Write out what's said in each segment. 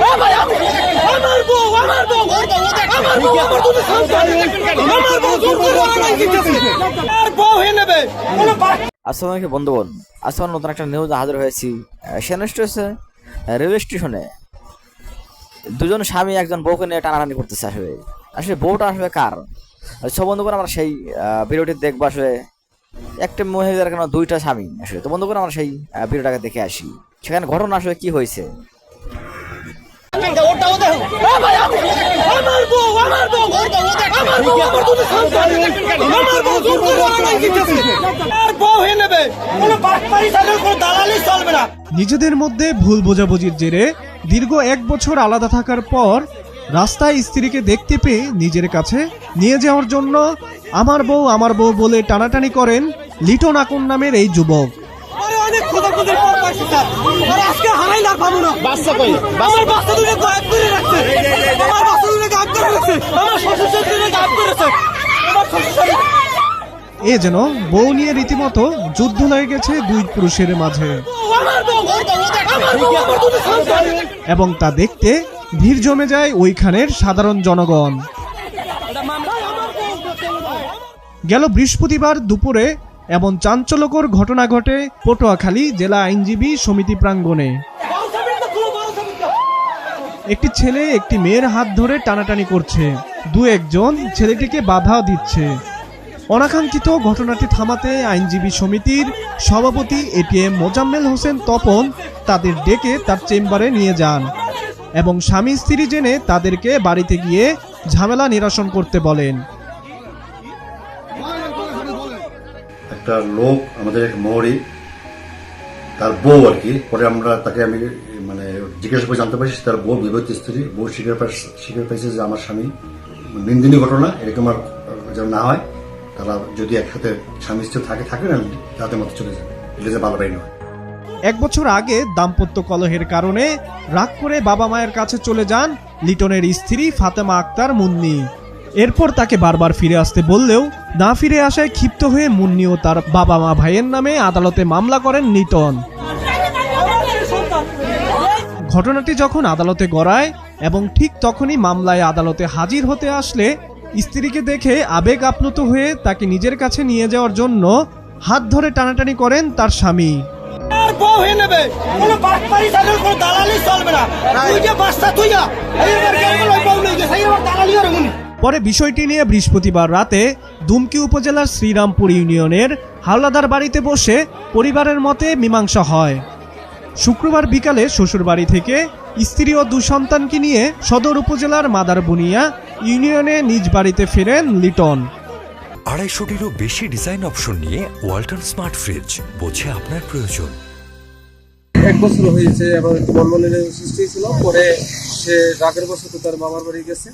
আমার আমার বউ আমার বউ আমার বউ আমার দুটো সন্তান আমার বউ জোর করে আমার দিতেছে আর বউ হয়ে নেবে আসসালামু আলাইকুম বন্ধুগণ আজকে নতুন একটা নিউজ হাজির হয়েছি সেখানে রেলওয়ে স্টেশনে দুজন স্বামী একজন বউকে নিয়ে টানাটানি করতেছে আসলে আসলে বউটা আসলে কার সব বন্ধু বন্ধুগণ আমরা সেই ভিডিওটি দেখব আসলে একটা মহিলার কেন দুইটা স্বামী আসলে তো বন্ধুগণ আমরা সেই ভিডিওটাকে দেখে আসি সেখানে ঘটনা আসলে কি হয়েছে আমার বউ আমার বউ আমার বউ। আমার দুটো সন্তান আমার বউ জোর করে আমার দিতেছে আর বউ হয়ে নেবে। কোনো বাটপারি থাকলে কোনো দালালি চলবে না। নিজেদের মধ্যে ভুল বোঝাবুঝির জেরে দীর্ঘ এক বছর আলাদা থাকার পর রাস্তায় স্ত্রীকে দেখতে পেয়ে নিজের কাছে নিয়ে যাওয়ার জন্য আমার বউ আমার বউ বলে টানাটানি করেন লিটন আকন নামের এই যুবক। আরে অনেক খোঁজা খোঁজের পর পাইছি স্যার। আর আজকে হারাই লাখ পাবো না। বাচ্চা কই? আমার বাচ্চা দুটো গায়েব করে রাখছে। আমার বাচ্চা দুটো গায়েব করে রাখছে। আমার শ্বশুর শাশুড়ি গায়েব করেছে আমার শ্বশুর শাশুড়ি এ যেন বউ নিয়ে রীতিমতো যুদ্ধ লেগে গেছে দুই পুরুষের মাঝে। এবং তা দেখতে ভিড় জমে যায় ওইখানের সাধারণ জনগণ। গেল বৃহস্পতিবার দুপুরে এমন চাঞ্চল্যকর ঘটনা ঘটে পটুয়াখালী জেলা আইনজীবী সমিতি প্রাঙ্গণে। একটি ছেলে একটি মেয়ের হাত ধরে টানাটানি করছে। দু একজন ছেলেটিকে বাধা দিচ্ছে। অনাকাঙ্ক্ষিত ঘটনাটি থামাতে আইনজীবী সমিতির সভাপতি এটিএম মোজাম্মেল হোসেন তপন তাদের ডেকে তার চেম্বারে নিয়ে যান এবং স্বামী স্ত্রী জেনে তাদেরকে বাড়িতে গিয়ে ঝামেলা নিরসন করতে বলেন। একটা লোক, আমাদের এক মৌরি, তার বউ আর কি। পরে আমরা তাকে আমি মানে জিজ্ঞাসা করে জানতে পারছি তার বউ বিবাহিত স্ত্রী। বউ স্বীকার স্বীকার পাইছে যে আমার স্বামী নিন্দিনী ঘটনা, এরকম আর, যেন না হয়, তারা যদি একসাথে স্বামী স্ত্রী থাকে থাকে না, তাদের মতো চলে যায়। এটা যে ভালো নয়। এক বছর আগে দাম্পত্য কলহের কারণে রাগ করে বাবা মায়ের কাছে চলে যান লিটনের স্ত্রী ফাতেমা আক্তার মুন্নি। এরপর তাকে বারবার ফিরে আসতে বললেও না ফিরে আসায় ক্ষিপ্ত হয়ে মুন্নি ও তার বাবা মা ভাইয়ের নামে আদালতে মামলা করেন লিটন ঘটনাটি যখন আদালতে গড়ায় এবং ঠিক তখনই মামলায় আদালতে হাজির হতে আসলে, স্ত্রীকে দেখে আবেগ আপ্লুত হয়ে তাকে নিজের কাছে নিয়ে যাওয়ার জন্য হাত ধরে টানাটানি করেন তার স্বামী। চলবে না। পরে বিষয়টি নিয়ে বৃহস্পতিবার রাতে দুমকি উপজেলার শ্রীরামপুর ইউনিয়নের হাওলাদার বাড়িতে বসে পরিবারের মতে মীমাংসা হয়। শুক্রবার বিকালে শ্বশুরবাড়ি থেকে স্ত্রী ও দু সন্তানকে নিয়ে সদর উপজেলার মাদারবুনিয়া ইউনিয়নে নিজ বাড়িতে ফেরেন লিটন। আড়াইশোটিরও বেশি ডিজাইন অপশন নিয়ে ওয়ালটন স্মার্ট ফ্রিজ বোঝে আপনার প্রয়োজন। এক বছর হয়েছে এবং একটু মনমনের সৃষ্টি ছিল পরে সে রাগের বশত তার মামার বাড়ি গেছে।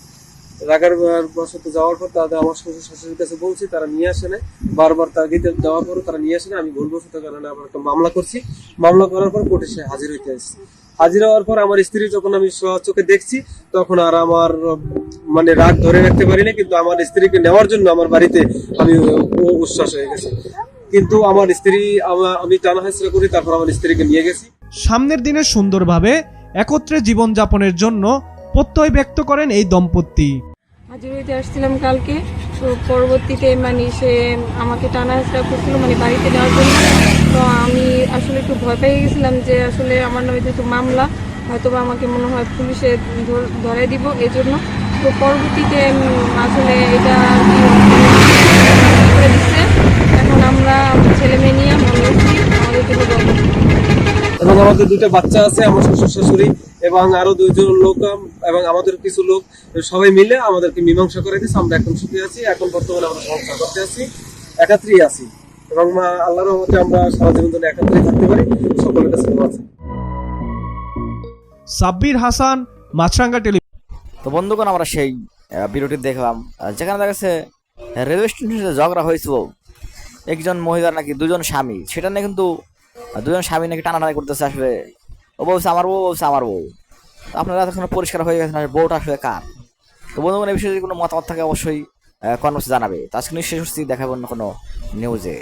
রাগের বশত যাওয়ার পর তাদের আমার শ্বশুর শাশুড়ির কাছে বলছি, তারা নিয়ে আসে না বারবার তার গিতে যাওয়ার পর তারা নিয়ে আসে না আমি ভুলবশত কারণে আবার একটা মামলা করছি। মামলা করার পর কোর্টে সে হাজির হইতে আসছে। হাজির হওয়ার পর আমার স্ত্রী যখন আমি চোখে দেখছি, তখন আর আমার মানে রাগ ধরে রাখতে পারি না কিন্তু আমার স্ত্রীকে নেওয়ার জন্য আমার বাড়িতে আমি উচ্ছ্বাস হয়ে গেছি। কিন্তু আমার স্ত্রী, আমা- টানা হাসরা করি, তারপর আমার স্ত্রীকে নিয়ে গেছি। সামনের দিনে সুন্দরভাবে একত্রে জীবনযাপনের জন্য প্রত্যয় ব্যক্ত করেন এই দম্পতি। হাজির হইতে আসছিলাম কালকে। তো পরবর্তীতে মানে সে আমাকে টানা হেঁচড়া করছিল মানে বাড়িতে নেওয়ার জন্য। তো আমি আসলে একটু ভয় পেয়ে গেছিলাম যে আসলে আমার নামে যেহেতু মামলা হয়তো বা আমাকে মনে হয় পুলিশে ধর- ধরাই দিব এই জন্য তো পরবর্তীতে আসলে এটা দিচ্ছে? এখন আমরা ছেলে মেয়ে নিয়ে আমাদের এবং আমাদের দুইটা বাচ্চা আছে আমার শ্বশুর শাশুড়ি এবং আরও দুইজন লোক এবং আমাদের কিছু লোক সবাই মিলে আমাদেরকে মীমাংসা করে দিচ্ছে আমরা এখন সুখী আছি। এখন বর্তমানে আমরা সংসার করতে আছি। একাত্রই আছি। এবং মা আল্লাহর রহমতে আমরা সারা জীবন ধরে একাত্রই থাকতে পারি। সকলের কাছে দোয়া আছে। সাব্বির হাসান মাছরাঙ্গা টেলি তো বন্ধুগণ আমরা সেই ভিডিওটি দেখলাম। যেখানে দেখা গেছে রেলওয়ে স্টেশনে ঝগড়া হয়েছিল। একজন মহিলার নাকি দুজন স্বামী। সেটা নিয়ে কিন্তু দুজন স্বামী নাকি টানাটানি করতেছে আসলে। ও বলছে আমার বউ ও বলছে আমার বউ। আপনারা এতক্ষণ পরিষ্কার হয়ে গেছে বউটা আসলে কার? তো বন্ধুগণ, এই বিষয়ে যদি কোনো মতামত থাকে, অবশ্যই কর্মসূচি জানাবে। তো আজকে নিশ্চয়ই দেখাবেন কোনো নিউজে